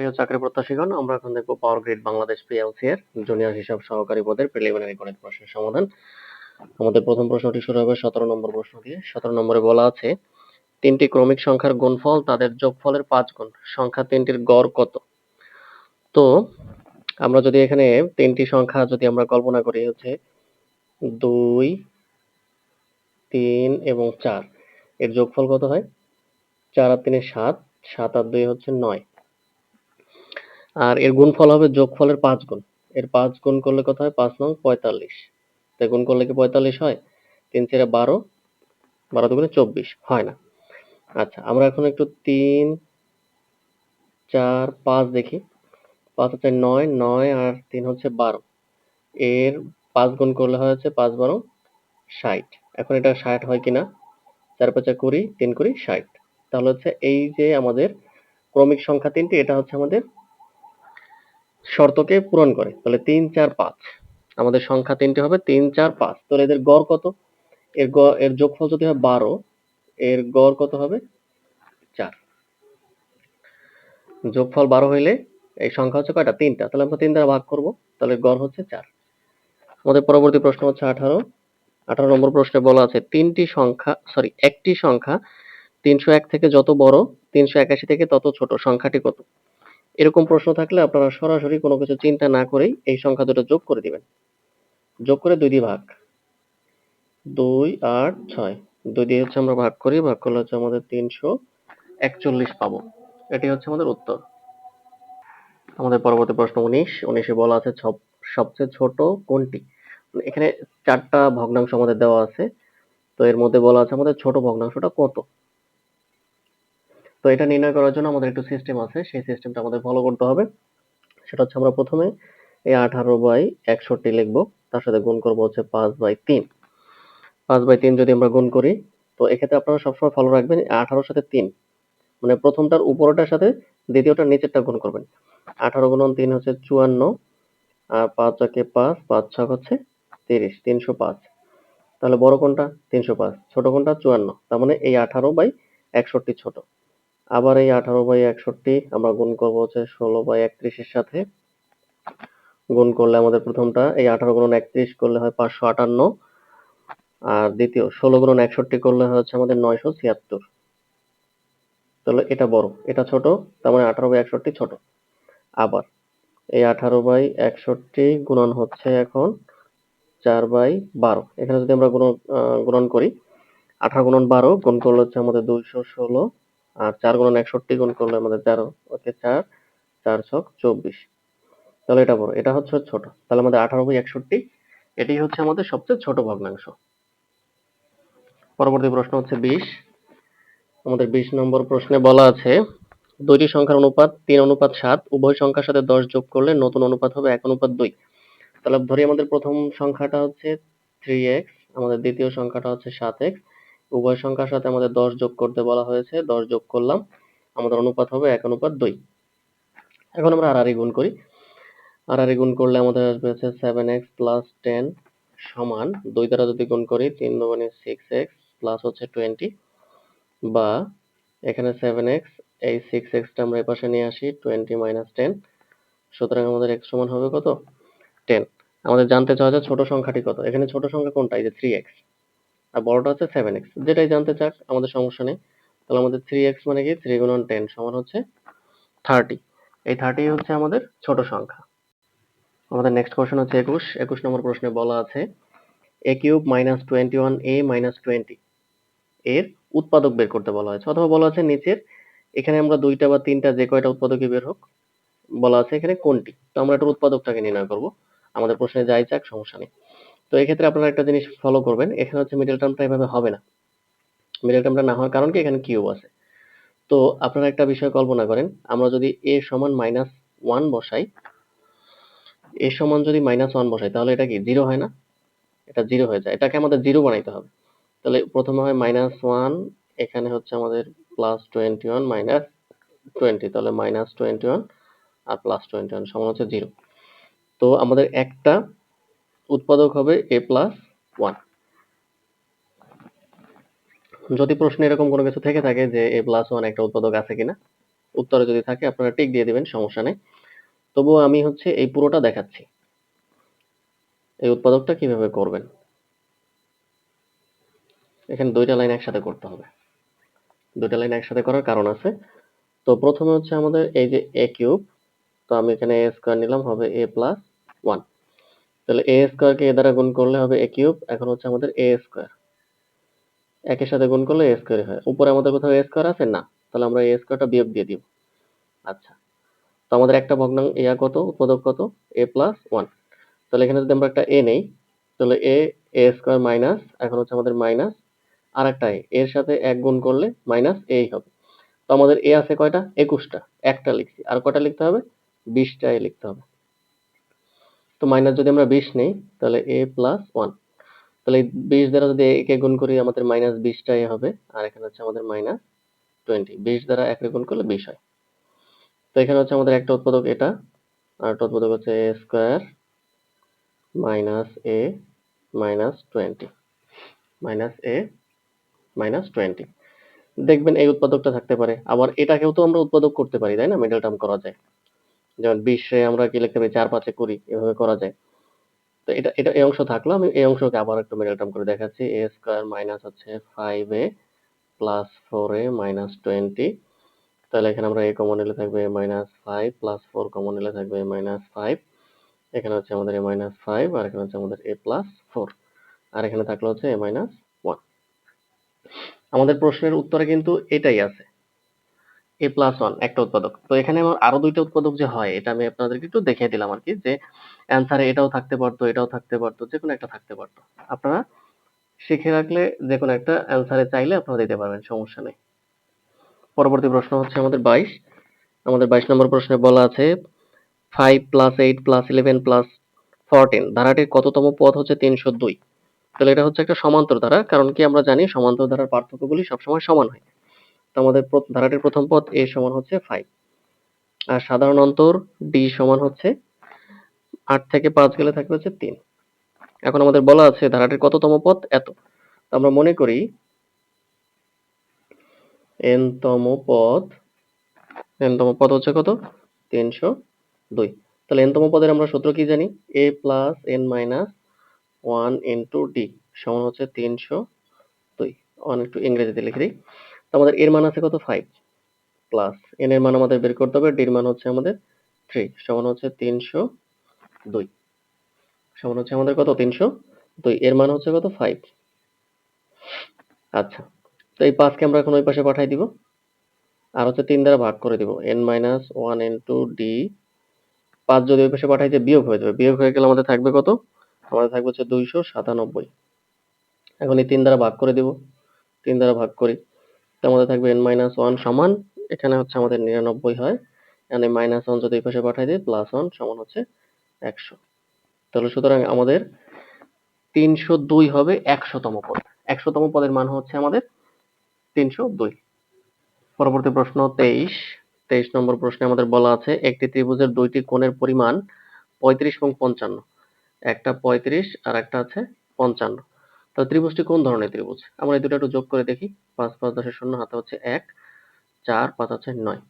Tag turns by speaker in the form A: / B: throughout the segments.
A: প্রিয় চাকরি প্রত্যাশীগণ, আমরা এখন দেখব পাওয়ার গ্রিড বাংলাদেশ পিএলসি এর জুনিয়র হিসাব সহকারী পদের প্রিলিমিনারি গণিত প্রশ্নের সমাধান। আমাদের প্রথম প্রশ্নটি শুরু হবে সতেরো নম্বর প্রশ্ন দিয়ে। সতেরো নম্বরে বলা আছে, তিনটি ক্রমিক সংখ্যার গুণফল তাদের যোগফলের পাঁচ গুণ, সংখ্যা তিনটির গড় কত? তো, আমরা যদি এখানে তিনটি সংখ্যা যদি আমরা কল্পনা করি হচ্ছে দুই, তিন এবং চার, এর যোগফল কত হয়? চার আর তিনে সাত সাত আর দুই হচ্ছে নয়। আর এর গুণফল হবে যোগফলের পাঁচ গুণ। এর পাঁচ গুণ করলে কত হয়? পাঁচ নং পঁয়তাল্লিশ। তাই গুণ করলে কি পঁয়তাল্লিশ হয়? তিন চারে বারো বারো দুগুণে চব্বিশ। হয় না। আচ্ছা আমরা এখন একটু তিন, চার, পাঁচ দেখি। পাঁচ হচ্ছে নয় নয় আর তিন হচ্ছে বারো। এর পাঁচ গুণ করলে হয় হচ্ছে পাঁচ বারো, ষাট। এখন এটা ষাট হয় কিনা? চার পাঁচা কুড়ি, তিন কুড়ি, ষাট। তাহলে হচ্ছে এই যে আমাদের ক্রমিক সংখ্যা তিনটি, এটা হচ্ছে আমাদের শর্তকে পূরণ করে, তাহলে তিন, চার, পাঁচ। আমাদের সংখ্যা তিনটি হবে, তিন, চার, পাঁচ। তাহলে এদের গড় কত? এর এর যোগফল যদি হয় বারো, এর গড় কত হবে? চার। যোগফল বারো হইলে এই সংখ্যা হচ্ছে কয়টা? তিনটা। তাহলে আমরা তিন দ্বারা ভাগ করব, তাহলে গড় হচ্ছে চার। আমাদের পরবর্তী প্রশ্ন হচ্ছে আঠারো। আঠারো নম্বর প্রশ্নে বলা আছে, তিনটি সংখ্যা সরি একটি সংখ্যা তিনশো এক থেকে যত বড়, তিনশো একাশি থেকে তত ছোট। সংখ্যাটি কত? এরকম প্রশ্ন থাকলে আপনারা সরাসরি কোনো কিছু চিন্তা না করেই এই সংখ্যা দুটো যোগ করে দিবেন। যোগ করে দুই দিয়ে ভাগ। দুই, আট, ছয়। দুই দিয়ে হচ্ছে আমরা ভাগ করি। ভাগ করলে হচ্ছে আমাদের তিনশো একচল্লিশ পাবো। এটি হচ্ছে আমাদের উত্তর। আমাদের পরবর্তী প্রশ্ন উনিশ। উনিশে বলা আছে সব- সবচেয়ে ছোট কোনটি? এখানে চারটা ভগ্নাংশ আমাদের দেওয়া আছে। তো এর মধ্যে বলা আছে আমাদের ছোট ভগ্নাংশটা কত? তো এটা নির্ণয় করার জন্য আমাদের একটু সিস্টেম আছে। সেই সিস্টেমটা আমাদের ফলো করতে হবে। সেটা হচ্ছে আমরা প্রথমে এই আঠারো বাই একষট্টি লিখব। তার সাথে গুণ করব হচ্ছে পাঁচ বাই তিন। পাঁচ বাই তিন যদি আমরা গুণ করি, তো এক্ষেত্রে আপনারা সবসময় ফলো রাখবেন আঠারোর সাথে তিন। মানে প্রথমটার উপরটার সাথে দ্বিতীয়টার নিচেরটা গুণ করবেন। আঠারো গুণন তিন হচ্ছে চুয়ান্ন, আর পাঁচ একে পাঁচ পাঁচ ছক হচ্ছে তিরিশ, তিনশো পাঁচ। তাহলে বড় কোনটা? তিনশো পাঁচ। ছোট কোনটা? চুয়ান্ন। তার মানে এই আঠারো বাই একষট্টি ছোট। আবার এই আঠারো বাই একষট্টি আমরা গুণ করব হচ্ছে ষোলো বাই একত্রিশের সাথে। গুণ করলে আমাদের প্রথমটা, এই আঠারো গুণন একত্রিশ করলে হয় পাঁচশো আটান্ন। আর দ্বিতীয়, ষোলো গুণন একষট্টি করলে হচ্ছে আমাদের নয়শো ছিয়াত্তর। তাহলে এটা বড়, এটা ছোট, তার মানে আঠারো বাই একষট্টি ছোট। আবার এই আঠারো বাই একষট্টি গুণন হচ্ছে এখন চার বাই বারো। এখানে যদি আমরা গুণ গুণন করি, আঠারো গুণন বারো গুণ করলে হচ্ছে আমাদের দুইশো ষোলো। আর চার গুণন একষট্টি গুণ করলে আমাদের তেরো, ওকে চার চার ছক চব্বিশ। তাহলে এটা বড়, এটা হচ্ছে ছোট। তাহলে আমাদের আঠারো বাই একষট্টি, এটাই হচ্ছে আমাদের সবচেয়ে ছোট ভগ্নাংশ। পরবর্তী প্রশ্ন হচ্ছে বিশ। আমাদের বিশ নম্বর প্রশ্নে বলা আছে, দুইটি সংখ্যার অনুপাত তিন, অনুপাত সাত, উভয় সংখ্যার সাথে দশ যোগ করলে নতুন অনুপাত হবে এক, অনুপাত দুই। তাহলে ধরি আমাদের প্রথম সংখ্যাটা হচ্ছে থ্রি এক্স আমাদের দ্বিতীয় সংখ্যাটা হচ্ছে সাত এক্স উভয় সংখ্যার সাথে আমাদের দশ যোগ করতে বলা হয়েছে, দশ যোগ করলাম, আমাদের অনুপাত হবে এক অনুপাত দুই। এখন আমরা আড়াআড়ি গুণ করি। আড়াআড়ি গুণ করলে আমাদের আসবে হচ্ছে সেভেন এক্স প্লাস টেন সমান দুই দ্বারা যদি গুণ করি, তিন দুগুণে সিক্স এক্স প্লাস হচ্ছে টোয়েন্টি বা এখানে সেভেন এক্স এই সিক্স এক্সটা আমরা এপাশে নিয়ে আসি টোয়েন্টি মাইনাস টেন সুতরাং আমাদের এক্স সমান হবে কত? টেন আমাদের জানতে চাওয়া যায় ছোট সংখ্যাটি কত? এখানে ছোট সংখ্যা কোনটা? এই যে থ্রি এক্স আর বড়টা হচ্ছে সেভেন এক্স যেটাই জানতে চাক আমাদের সমস্যা নেই। তাহলে আমাদের থ্রি এক্স মানে কি? থ্রি গুণন টেন সমান হচ্ছে থার্টি এই থার্টি হচ্ছে আমাদের ছোট সংখ্যা। আমাদের নেক্সট কোশ্চেন হচ্ছে একুশ। একুশ নম্বর প্রশ্নে বলা আছে a cube minus twenty one a minus twenty এর উৎপাদক বের করতে বলা হয়েছে। অথবা বলা আছে নিচের, এখানে আমরা দুইটা বা তিনটা যে কয়টা উৎপাদকই বের হোক, বলা আছে এখানে কোনটি। তো আমরা এটার উৎপাদকটাকে নির্ণয় করব। আমাদের প্রশ্নে যাই চাক, সমস্যা নেই। তো এক্ষেত্রে আপনারা একটা জিনিস ফলো করবেন, এখানে হচ্ছে মিডল টার্মটা এভাবে হবে না। মিডল টার্মটা না হওয়ার কারণ কি? এখানে কিউব আছে। তো আপনারা একটা বিষয় কল্পনা করেন, আমরা যদি এ সমান মাইনাস ওয়ান বসাই এ সমান যদি মাইনাস ওয়ান বসাই, তাহলে এটা কি? জিরো হয় না? এটা জিরো হয়ে যায়। এটাকে আমাদের জিরো বানাইতে হবে। তাহলে প্রথমে হয় মাইনাস ওয়ান এখানে হচ্ছে আমাদের plus twenty one minus twenty তাহলে মাইনাস টোয়েন্টি ওয়ান আর প্লাস টোয়েন্টি ওয়ান সমান হচ্ছে জিরো তো আমাদের একটা উৎপাদক হবে এ প্লাস ওয়ান যদি প্রশ্নে এরকম কোনো কিছু থেকে থাকে যে এ প্লাস ওয়ান একটা উৎপাদক আছে কিনা, উত্তরে যদি থাকে আপনারা টিক দিয়ে দিবেন, সমস্যা নেই। তবুও আমি হচ্ছে এই পুরোটা দেখাচ্ছি। এই উৎপাদকটা কীভাবে করবেন? এখানে দুইটা লাইন একসাথে করতে হবে। দুইটা লাইন একসাথে করার কারণ আছে। তো প্রথমে হচ্ছে আমাদের এই যে এ কিউব তো আমি এখানে এ স্কোয়ার নিলাম, হবে এ প্লাস ওয়ান তাহলে এ স্কোয়ারকে এ দ্বারা গুণ করলে হবে এ কিউব এখন হচ্ছে আমাদের এ স্কোয়ার একের সাথে গুণ করলে এ স্কোয়ার হয়। উপরে আমাদের কোথাও এ স্কোয়ার আছে? না। তাহলে আমরা এ স্কোয়ারটা বিয়োগ দিয়ে দিব। আচ্ছা। তো আমাদের একটা ভগ্নাংশ ইয়া কত? উৎপাদক কত? এ প্লাস ওয়ান তাহলে এখানে যদি আমরা একটা এ নেই, তাহলে এ এ স্কোয়ার মাইনাস এখন হচ্ছে আমাদের মাইনাস আর একটা এ এর সাথে এক গুণ করলে মাইনাস এই হবে। তো আমাদের এ আছে কয়টা? একুশটা। একটা লিখছি। আর কয়টা লিখতে হবে? বিশটা এ লিখতে হবে। তো মাইনাস যদি আমরা বিশ নেই, তাহলে এ প্লাস ওয়ান তাহলে বিশ দ্বারা যদি একে গুণ করি, আমাদের মাইনাস বিশটা এ হবে, আর এখানে হচ্ছে আমাদের মাইনাস টোয়েন্টি বিশ দ্বারা একে গুণ করলে বিশ হয়। তো এখানে হচ্ছে আমাদের একটা উৎপাদক এটা, আর একটা উৎপাদক হচ্ছে a square minus a minus twenty minus a minus twenty দেখবেন এই উৎপাদকটা থাকতে পারে। আবার এটাকেও তো আমরা উৎপাদক করতে পারি, তাই না? মিডল টার্ম করা যায়। যেমন বিশে আমরা কি লিখতে পারি? চার পাঁচে কুড়ি, এভাবে করা যায়। তো এটা এটা এই অংশ থাকল, আমি এই অংশকে আবার একটু মিডল টার্ম করে দেখাচ্ছি। এ স্কোয়ার মাইনাস হচ্ছে five a plus four a minus twenty তাহলে এখানে আমরা এ কমন নিলে থাকবে minus five plus four common নিলে থাকবে মাইনাস ফাইভ এখানে হচ্ছে আমাদের এ মাইনাস ফাইভ আর এখানে হচ্ছে আমাদের এ প্লাস ফোর আর এখানে থাকল হচ্ছে এ মাইনাস ওয়ান আমাদের প্রশ্নের উত্তরে কিন্তু এটাই আছে। এ প্লাস ওয়ান একটা উৎপাদক। তো এখানে আমার আরও দুইটা উৎপাদক যে হয়, এটা আমি আপনাদেরকে একটু দেখিয়ে দিলাম আর কি, যে অ্যান্সারে এটাও থাকতে পারতো, এটাও থাকতে পারতো যে কোনো একটা থাকতে পারতো। আপনারা শিখে রাখলে যে কোনো একটা অ্যান্সারে চাইলে আপনারা দিতে পারবেন, সমস্যা নেই। পরবর্তী প্রশ্ন হচ্ছে আমাদের বাইশ। আমাদের বাইশ নম্বর প্রশ্নে বলা আছে five plus eight plus eleven plus fourteen ধারাটির কততম পদ হচ্ছে তিনশো দুই। তাহলে এটা হচ্ছে একটা সমান্তর ধারা, কারণ কি আমরা জানি সমান্তর ধারার পার্থক্যগুলি সবসময় সমান হয়। আমাদের ধারাটির প্রথম পদ এ সমান হচ্ছে ফাইভ আর সাধারণ অন্তর ডি সমান হচ্ছে আট থেকে পাঁচ গেলে থাকবে হচ্ছে তিন। এখন আমাদের বলা আছে ধারাটির কততম পদ এত। আমরা মনে করি এন তম পদ এন তম পদ হচ্ছে কত? তিনশো দুই। তাহলে এন তম পদের আমরা সূত্র কি জানি? A plus n minus one into d সমান হচ্ছে তিনশো দুই। ওয়ান একটু ইংরেজিতে লিখে দিই। তো আমাদের এর মান আছে কত? ফাইভ প্লাস এন এর মান আমাদের বের করতে হবে। ডির মান হচ্ছে আমাদের থ্রি সমান হচ্ছে তিনশো দুই। সমান হচ্ছে আমাদের কত? তিনশো দুই। এর মান হচ্ছে কত? ফাইভ আচ্ছা তো এই পাঁচকে আমরা এখন ওই পাশে পাঠাই দিব। আর হচ্ছে তিন দ্বারা ভাগ করে দিব। N minus one into d পাঁচ যদি ওই পাশে পাঠাই দিয়ে বিয়োগ হয়ে যাবে। বিয়োগ হয়ে গেলে আমাদের থাকবে কত? আমাদের থাকবে হচ্ছে দুইশো সাতানব্বই। এখন এই তিন দ্বারা ভাগ করে দিব। তিন দ্বারা ভাগ করি। তো মধ্যে থাকবে এন মাইনাস ওয়ান সমান, এখানে হচ্ছে আমাদের নিরানব্বই হয়। এখানে মাইনাস ওয়ান যদি এই পাশে পাঠাই দিই প্লাস ওয়ান সমান হচ্ছে একশো। তাহলে সুতরাং আমাদের তিনশো দুই হবে একশোতম পদ। একশোতম পদের মান হচ্ছে আমাদের তিনশো দুই। পরবর্তী প্রশ্ন তেইশ। তেইশ নম্বর প্রশ্নে আমাদের বলা আছে, একটি ত্রিভুজের দুইটি কোণের পরিমাণ পঁয়ত্রিশ এবং পঞ্চান্ন। একটা পঁয়ত্রিশ আর একটা আছে পঞ্চান্ন। তো ত্রিভুজটি কোন ধরনের ত্রিভুজ? আমরা এই দুটো একটু যোগ করে দেখি। পাঁচ পাঁচ, দশের শূন্য, হাতে হচ্ছে এক, চার, পাঁচ, হচ্ছে নয়।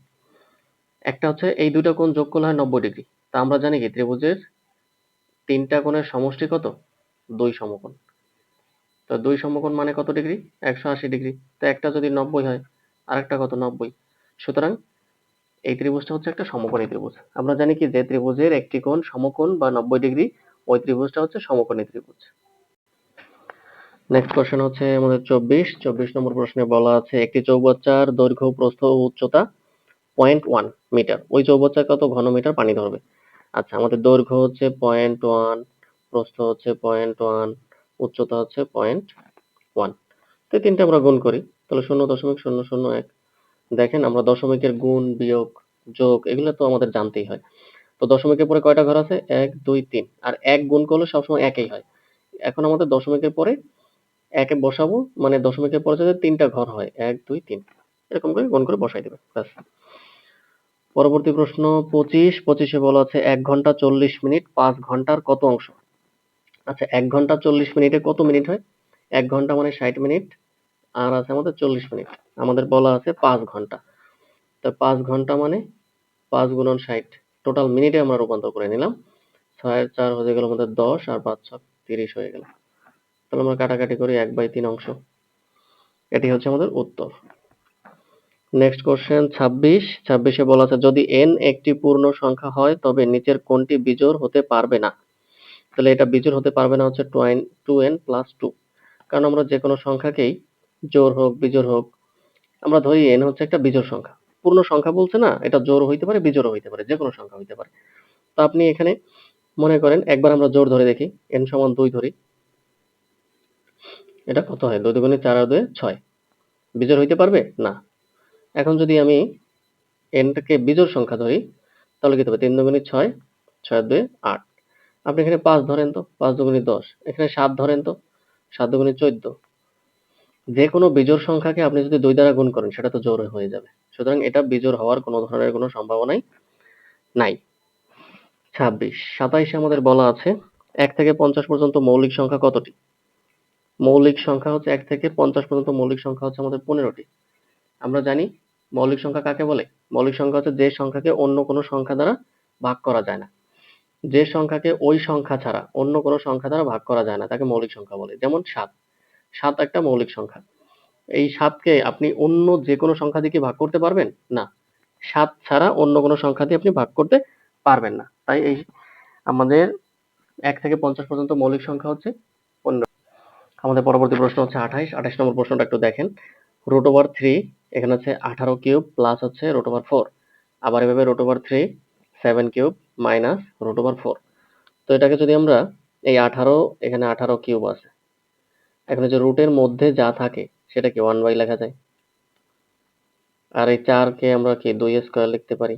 A: একটা হচ্ছে এই দুটো কোণ যোগ করলে হয় নব্বই ডিগ্রি। তা আমরা জানি কি, ত্রিভুজের তিনটা কোণের সমষ্টি কত? দুই সমকোণ। তো দুই সমকোণ মানে কত ডিগ্রি? একশো আশি ডিগ্রি। তো একটা যদি নব্বই হয়, আরেকটা কত? নব্বই। সুতরাং এই ত্রিভুজটা হচ্ছে একটা সমকোণী ত্রিভুজ। আমরা জানি কি, যে ত্রিভুজের একটি কোণ সমকোণ বা নব্বই ডিগ্রি, ওই ত্রিভুজটা হচ্ছে সমকোণী ত্রিভুজ। নেক্সট কোশ্চেন হচ্ছে আমাদের চব্বিশ। চব্বিশ নম্বর প্রশ্নে বলা আছে, একটি চৌবাচ্চার দৈর্ঘ্য, প্রস্থ উচ্চতা পয়েন্ট ওয়ান মিটার ওই চৌবাচ্চা কত ঘনমিটার পানি ধরবে। আচ্ছা আমাদের দৈর্ঘ্য হচ্ছে পয়েন্ট ওয়ান প্রস্থ হচ্ছে পয়েন্ট ওয়ান উচ্চতা হচ্ছে পয়েন্ট ওয়ান তো তিনটে আমরা গুণ করি। তাহলে শূন্য দশমিক শূন্য শূন্য এক। দেখেন, আমরা দশমিকের গুণ, বিয়োগ, যোগ, এগুলো তো আমাদের জানতেই হয়। তো দশমিকের পরে কয়টা ঘর আছে? এক, দুই, তিন। আর এক গুণ করলে সবসময় একই হয়। এখন আমাদের দশমিকের পরে একে বসাবো মানে দশমিকের পরে যাতে তিনটা ঘর হয়, এক, দুই, তিন। এরকম করে গুণ করে বসাই দেবে, ব্যাস। পরবর্তী প্রশ্ন, পঁচিশ, পঁচিশে বলা আছে এক ঘণ্টা চল্লিশ মিনিট, পাঁচ ঘণ্টার কত অংশ? আচ্ছা এক ঘণ্টা চল্লিশ মিনিটে কত মিনিট হয়? এক ঘণ্টা মানে ষাট মিনিট, আর আছে আমাদের চল্লিশ মিনিট। আমাদের বলা আছে পাঁচ ঘণ্টা। তো পাঁচ ঘণ্টা মানে পাঁচ গুণন ষাট। টোটাল মিনিটে আমরা রূপান্তর করে নিলাম। ছয়ের চার হয়ে গেল আমাদের দশ, আর পাঁচ ছ তিরিশ হয়ে গেল। তাহলে আমরা কাটাকাটি করি এক বাই তিন অংশ। এটি হচ্ছে আমাদের উত্তর। নেক্সট কোশ্চেন ছাব্বিশ। ছাব্বিশে বলা আছে, যদি এন একটি পূর্ণ সংখ্যা হয়, তবে নিচের কোনটি বিজোড় হতে পারবে না? তাহলে এটা বিজোড় হতে পারবে না হচ্ছে টু এন প্লাস টু। কারণ আমরা যে কোনো সংখ্যাকেই জোর হোক, বিজোড় হোক, আমরা ধরি এন হচ্ছে একটা বিজোড় সংখ্যা। পূর্ণ সংখ্যা বলছে না, এটা জোর হইতে পারে বিজোড় হইতে পারে, যে কোনো সংখ্যা হইতে পারে। তো আপনি এখানে মনে করেন, একবার আমরা জোর ধরে দেখি এন সমান দুই ধরি। এটা কত হয়? দুই দুগুণে চার আর দুয়ে ছয়। বিজোড় হইতে পারবে? না। এখন যদি আমি এনটাকে বিজোড় সংখ্যা ধরি, তাহলে কি হবে? তিন দুগুণে ছয় ছয় দুয়ে আট। আপনি এখানে পাঁচ ধরেন তো? পাঁচ দুগুণে দশ। এখানে সাত ধরেন তো? সাত দুগুণে চোদ্দ। যে কোনো বিজোড় সংখ্যাকে আপনি যদি দুই দ্বারা গুণ করেন, সেটা তো জোর হয়ে যাবে। সুতরাং এটা বিজোড় হওয়ার কোনো ধরনের কোনো সম্ভাবনাই নাই। ছাব্বিশ। সাতাইশে আমাদের বলা আছে, এক থেকে পঞ্চাশ পর্যন্ত মৌলিক সংখ্যা কতটি? মৌলিক সংখ্যা হচ্ছে এক থেকে পঞ্চাশ পর্যন্ত মৌলিক সংখ্যা হচ্ছে আমাদের পনেরোটি। আমরা জানি মৌলিক সংখ্যা কাকে বলে? মৌলিক সংখ্যা হচ্ছে যে সংখ্যাকে অন্য কোনো সংখ্যা দ্বারা ভাগ করা যায় না। যে সংখ্যাকে ওই সংখ্যা ছাড়া অন্য কোনো সংখ্যা দ্বারা ভাগ করা যায় না, তাকে মৌলিক সংখ্যা বলে। যেমন সাত। সাত একটা মৌলিক সংখ্যা। এই সাতকে আপনি অন্য যে কোনো সংখ্যা দিয়ে ভাগ করতে পারবেন? না। সাত ছাড়া অন্য কোনো সংখ্যা দিয়ে আপনি ভাগ করতে পারবেন না। তাই এই আমাদের এক থেকে পঞ্চাশ পর্যন্ত মৌলিক সংখ্যা হচ্ছে আমাদের পরবর্তী প্রশ্ন হচ্ছে আঠাইশ আঠাইশ নম্বর প্রশ্নটা একটু দেখেন। রুট ওভার থ্রি এখানে হচ্ছে আঠারো কিউব প্লাস হচ্ছে রুট ওভার ফোর আবার এভাবে root over three seven cube minus root over four তো এটাকে যদি আমরা এই আঠারো, এখানে আঠারো কিউব আছে। এখন যে রুটের মধ্যে যা থাকে, সেটাকে ওয়ান বাই লেখা যায়। আর এই চারকে আমরা কি দুই স্কোয়ার লিখতে পারি?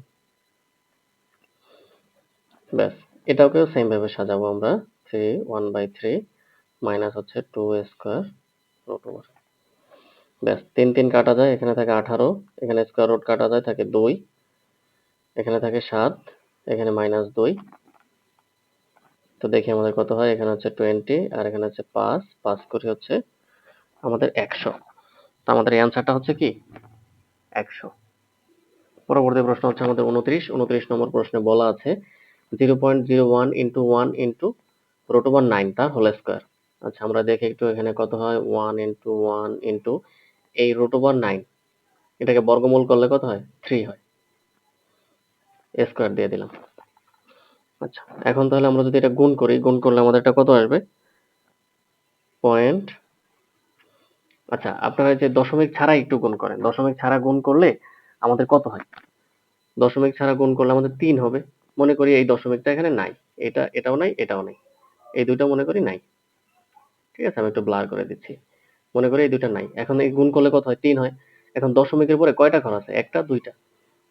A: ব্যাস, এটাকেও সেমভাবে সাজাবো আমরা। Three one by three minus হচ্ছে টু স্কোয়ার রুট ওভার ব্যাস, তিন তিন কাটা যায়, এখানে থাকে আঠারো, এখানে স্কোয়ার রুট কাটা যায়, থাকে দুই, এখানে থাকে সাত, এখানে মাইনাস দুই। তো দেখি আমাদের কত হয়, এখানে হচ্ছে টোয়েন্টি আর এখানে হচ্ছে পাঁচ পাঁচ করে হচ্ছে আমাদের একশো। তো আমাদের অ্যান্সারটা হচ্ছে কি? একশো। পরবর্তী প্রশ্ন হচ্ছে আমাদের উনত্রিশ উনত্রিশ নম্বর প্রশ্নে বলা আছে zero point zero one into one into root over nine তার হোল স্কোয়ার আচ্ছা আমরা দেখি একটু এখানে কত হয়? ওয়ান ইন্টু ওয়ান ইন্টু এই রুট ওভার নাইন এটাকে বর্গমূল করলে কত হয়? থ্রি হয়। স্কোয়ার দিয়ে দিলাম। আচ্ছা এখন তাহলে আমরা যদি এটা গুণ করি, গুণ করলে আমাদের এটা কত আসবে? পয়েন্ট আচ্ছা আপনারা যে দশমিক ছাড়া একটু গুণ করেন। দশমিক ছাড়া গুণ করলে আমাদের কত হয়? দশমিক ছাড়া গুণ করলে আমাদের তিন হবে। মনে করি এই দশমিকটা এখানে নাই। এটা, এটাও নাই এটাও নাই। এই দুটো মনে করি নাই। ঠিক আছে আমি একটু ব্লার করে দিচ্ছি? মনে করি এই দুইটা নাই। এখন এই গুণ করলে কত হয়? তিন হয়। এখন দশমিকের পরে কয়টা ঘর আছে? একটা, দুইটা।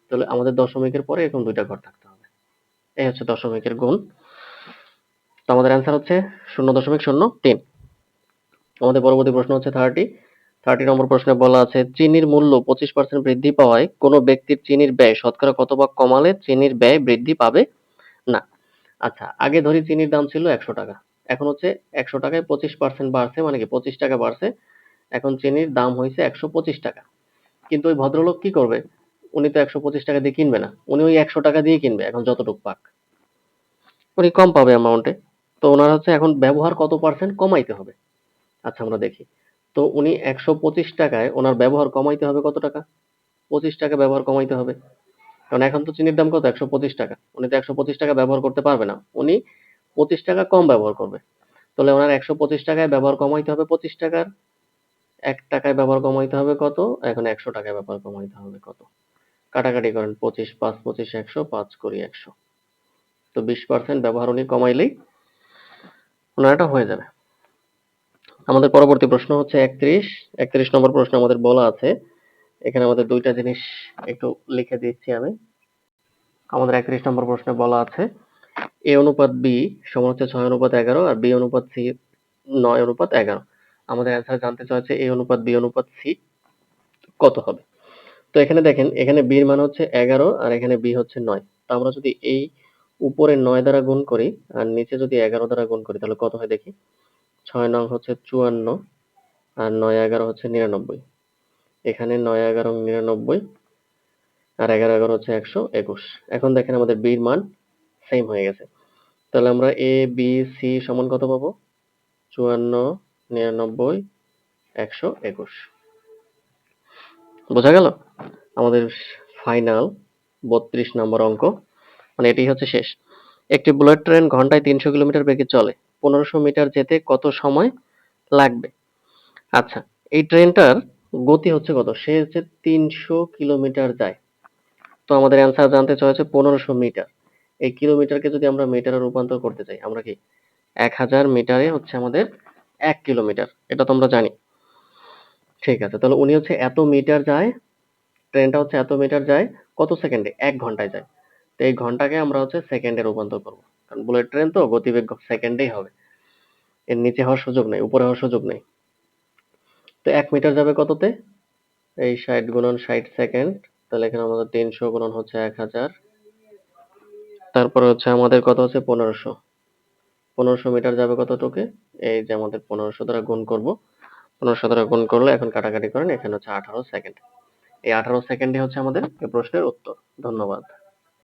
A: তাহলে আমাদের দশমিকের পরে এখন দুইটা ঘর থাকতে হবে। এই হচ্ছে দশমিকের গুণ। তো আমাদের অ্যান্সার হচ্ছে শূন্য দশমিক শূন্য তিন। আমাদের পরবর্তী প্রশ্ন হচ্ছে থার্টি থার্টি নম্বর প্রশ্নে বলা আছে, চিনির মূল্য পঁচিশ পার্সেন্ট বৃদ্ধি পাওয়ায় কোনো ব্যক্তির চিনির ব্যয় শতকরা কত ভাগ কমালে চিনির ব্যয় বৃদ্ধি পাবে? না। আচ্ছা আগে ধরি চিনির দাম ছিল একশো টাকা। এখন হচ্ছে একশো টাকায় পঁচিশ পার্সেন্ট বাড়ছে মানে কি পঁচিশ টাকা বাড়ছে। এখন চিনির দাম হয়েছে একশো পঁচিশ টাকা। কিন্তু ওই ভদ্রলোক কি করবে? উনি তো একশো পঁচিশ টাকা দিয়ে কিনবে না। উনি ওই একশো টাকা দিয়ে কিনবে এখন যতটুক পাক। উনি কম পাবে অ্যামাউন্টে তো ওনার হচ্ছে এখন ব্যবহার কত পার্সেন্ট কমাইতে হবে? আচ্ছা আমরা দেখি। তো উনি একশো পঁচিশ টাকায় ওনার ব্যবহার কমাইতে হবে কত টাকা? পঁচিশ টাকা ব্যবহার কমাইতে হবে। কারণ এখন তো চিনির দাম কত? একশো পঁচিশ টাকা। উনি তো একশো পঁচিশ টাকা ব্যবহার করতে পারবে না। উনি পঁচিশ টাকা কম ব্যবহার করবে। তাহলে ওনার একশো পঁচিশ টাকায় ব্যবহার কমাইতে হবে পঁচিশ টাকার। এক টাকায় ব্যবহার কমাইতে হবে কত? এখন একশো টাকায় ব্যবহার কমাইতে হবে কত? কাটাকাটি করেন পঁচিশ, পাঁচ, পঁচিশ, একশো, পাঁচ করি একশো। তো বিশ পার্সেন্ট ব্যবহার উনি কমাইলেই ওনার এটা হয়ে যাবে। আমাদের পরবর্তী প্রশ্ন হচ্ছে একত্রিশ। একত্রিশ নম্বর প্রশ্ন আমাদের বলা আছে। এখানে আমাদের দুইটা জিনিস একটু লিখে দিচ্ছি আমি। আমাদের একত্রিশ নম্বর প্রশ্নে বলা আছে এ অনুপাত বি সমান হচ্ছে ছয় অনুপাত এগারো আর বি অনুপাত সি নয় অনুপাত এগারো। আমাদের অ্যান্সার জানতে চাইছে এ অনুপাত বি অনুপাত সি কত হবে? তো এখানে দেখেন, এখানে বির মান হচ্ছে এগারো আর এখানে বি হচ্ছে নয়। তো আমরা যদি এই উপরে নয় দ্বারা গুণ করি আর নিচে যদি এগারো দ্বারা গুণ করি, তাহলে কত হয় দেখি? ছয় নং হচ্ছে চুয়ান্ন আর নয় এগারো হচ্ছে নিরানব্বই। এখানে নয় এগারো নিরানব্বই আর এগারো এগারো হচ্ছে একশো একুশ। এখন দেখেন আমাদের বির মান সেম হয়ে গেছে। তাহলে আমরা এ বি সি সমান কত পাবো? চুয়ান্ন, নিরানব্বই, একশো একুশ। বোঝা গেল? আমাদের ফাইনাল বত্রিশ নম্বর অঙ্ক। মানে এটি হচ্ছে শেষ। একটি বুলেট ট্রেন ঘন্টায় তিনশো কিলোমিটার বেগে চলে। পনেরোশো মিটার যেতে কত সময় লাগবে? আচ্ছা এই ট্রেনটার গতি হচ্ছে কত? সে হচ্ছে তিনশো কিলোমিটার যায়। তো আমাদের অ্যান্সার জানতে হচ্ছে পনেরোশো মিটার। এই কিলোমিটারকে যদি আমরা মিটারে রূপান্তর করতে চাই, আমরা কি এক হাজার মিটারে হচ্ছে আমাদের এক কিলোমিটার, এটা তোমরা জানি। ঠিক আছে, তাহলে উনি হচ্ছে এত মিটার যায় ট্রেনটা হচ্ছে এত মিটার যায়, কত সেকেন্ডে? এক ঘন্টায় যায়। তো এই ঘন্টাকে আমরা হচ্ছে সেকেন্ডে রূপান্তর করব। কারণ বুলেট ট্রেন তো গতিবেগ সেকেন্ডেই হবে। এর নিচে হওয়ার সুযোগ নেই, উপরে হওয়ার সুযোগ নেই। তো এক মিটার যাবে কততে? এই ষাট গুণন ষাট সেকেন্ড তাহলে এখানে আমাদের তিনশো গুণন হচ্ছে এক হাজার। তারপরে হচ্ছে আমাদের কত হচ্ছে পনেরোশো। পনেরোশো মিটার যাবে কতটুকু এই যে আমাদের পনেরোশো দ্বারা গুণ করব। পনেরোশো দ্বারা গুণ করলে এখন কাটাকাটি করেন, এখানে হচ্ছে আঠারো সেকেন্ড। এই আঠারো সেকেন্ডে হচ্ছে আমাদের এই প্রশ্নের উত্তর। ধন্যবাদ।